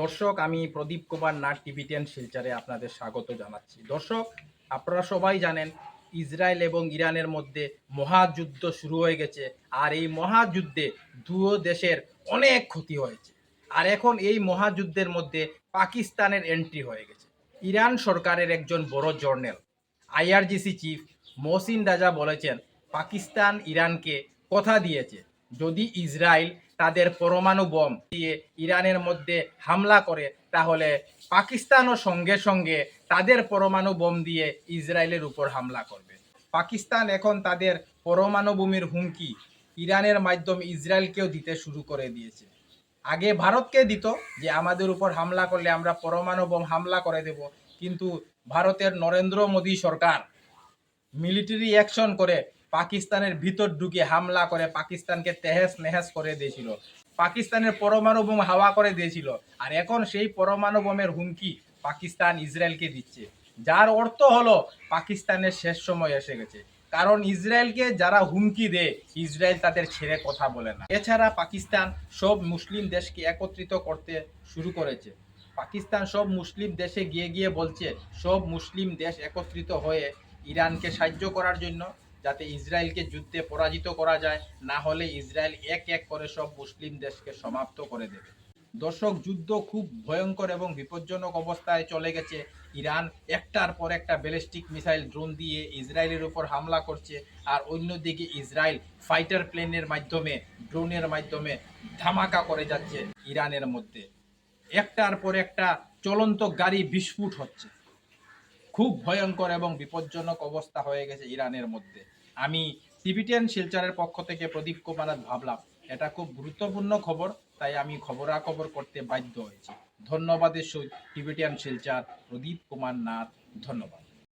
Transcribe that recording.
দর্শক, আমি প্রদীপ Kumar nut TV ten শিলচারে আপনাদের স্বাগত জানাচ্ছি। দর্শক, আপনারা সবাই জানেন, ইসরায়েল এবং ইরানের মধ্যে মহাযুদ্ধ শুরু হয়ে গেছে, আর এই মহাযুদ্ধে দুও দেশের অনেক ক্ষতি হয়েছে। আর এখন এই মহাযুদ্ধের মধ্যে পাকিস্তানের এন্ট্রি হয়ে গেছে। ইরান সরকারের একজন বড় জর্নাল আইআরজিসি চিফ মহসিন রাজা বলেছেন, পাকিস্তান ইরানকে কথা দিয়েছে, যদি ইসরায়েল তাদের পরমাণু বোম দিয়ে ইরানের মধ্যে হামলা করে, তাহলে পাকিস্তানও সঙ্গে সঙ্গে তাদের পরমাণু বোম দিয়ে ইসরায়েলের উপর হামলা করবে। পাকিস্তান এখন তাদের পরমাণু ভূমির হুমকি ইরানের মাধ্যমে ইসরায়েলকেও দিতে শুরু করে দিয়েছে। আগে ভারতকে দিত যে, আমাদের উপর হামলা করলে আমরা পরমাণু বোম হামলা করে দেব। কিন্তু ভারতের নরেন্দ্র মোদী সরকার মিলিটারি অ্যাকশন করে পাকিস্তানের ভিতর ঢুকে হামলা করে পাকিস্তানকে তেহেস নেহেস করে দিয়েছিল। পাকিস্তানের পরমাণু বোম হাওয়া করে দিয়েছিল। আর এখন সেই পরমাণু বোমের হুমকি পাকিস্তান ইসরায়েলকে দিচ্ছে। যার অর্থ হলো পাকিস্তানের শেষ সময় এসে গেছে। কারণ ইসরায়েলকে যারা হুমকি দেয়, ইসরায়েল তাদের ছেড়ে কথা বলে না। এছাড়া পাকিস্তান সব মুসলিম দেশকে একত্রিত করতে শুরু করেছে। পাকিস্তান সব মুসলিম দেশে গিয়ে গিয়ে বলছে, সব মুসলিম দেশ একত্রিত হয়ে ইরানকে সাহায্য করার জন্য যাতে ইসরায়েলকে যুদ্ধে পরাজিত করা যায়, না হলে ইসরায়েল এক এক করে সব মুসলিম দেশকে সমাপ্ত করে দেবে। দর্শক, যুদ্ধ খুব ভয়ঙ্কর এবং বিপজ্জনক অবস্থায় চলে গেছে। ইরান একটার পর একটা ব্যালিস্টিক মিসাইল ড্রোন দিয়ে ইসরায়েলের উপর হামলা করছে আর অন্যদিকে ইসরায়েল ফাইটার প্লেনের মাধ্যমে, ড্রোনের মাধ্যমে ধামাকা করে যাচ্ছে ইরানের মধ্যে। একটার পর একটা চলন্ত গাড়ি বিস্ফোট হচ্ছে। খুব ভয়ঙ্কর এবং বিপজ্জনক অবস্থা হয়ে গেছে ইরানের মধ্যে। আমি টিভিটিয়ান শিলচরের পক্ষ থেকে প্রদীপ কুমার ভাবলাম, এটা খুব গুরুত্বপূর্ণ খবর, তাই আমি খবরাখবর করতে বাধ্য হয়েছি। ধন্যবাদের সহিত টিভিটিয়ান শিলচর প্রদীপ কুমার নাথ, ধন্যবাদ।